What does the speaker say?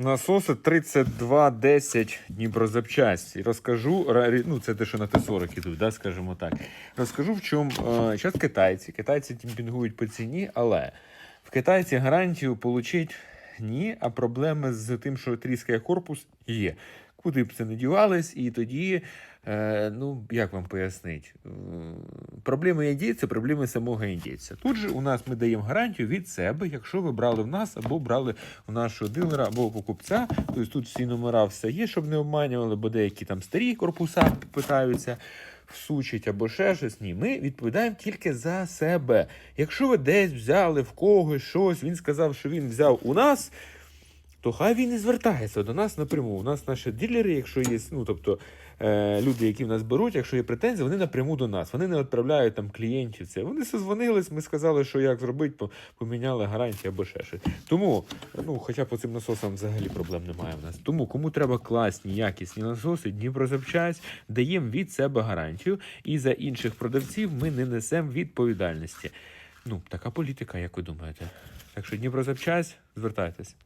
Насоси 3210 Дніпрозапчасть. І розкажу, ну це те, що на Т-40 ідуть, да, скажімо так. Розкажу, в чому е, зараз китайці. Китайці тімпінгують по ціні, але в китайці гарантію отримати ні, а проблеми з тим, що тріскає корпус, є. Куди б це не дівались, і тоді, е, ну як вам пояснити, Е, проблеми індійця, проблеми самого індійця. Тут же у нас ми даємо гарантію від себе, якщо ви брали в нас або брали у нашого дилера або покупця. Тобто тут всі номера все є, щоб не обманювали, бо деякі там старі корпуса питаються. Всучить або ще щось. Ні, ми відповідаємо тільки за себе. Якщо ви десь взяли в когось щось, він сказав, що він взяв у нас, то хай він і звертається до нас напряму. У нас наші дилери, якщо є, ну тобто е, люди, які в нас беруть, якщо є претензії, вони напряму до нас. Вони не відправляють там клієнтів. Це вони созвонились, ми сказали, що як зробити, поміняли гарантії або ще щось. Тому, ну хоча по цим насосам взагалі проблем немає в нас. Тому кому треба класні, якісні насоси, Дніпрозапчасть, даємо від себе гарантію, і за інших продавців ми не несемо відповідальності. Ну, така політика, як ви думаєте. Так що Дніпрозапчасть, звертайтесь.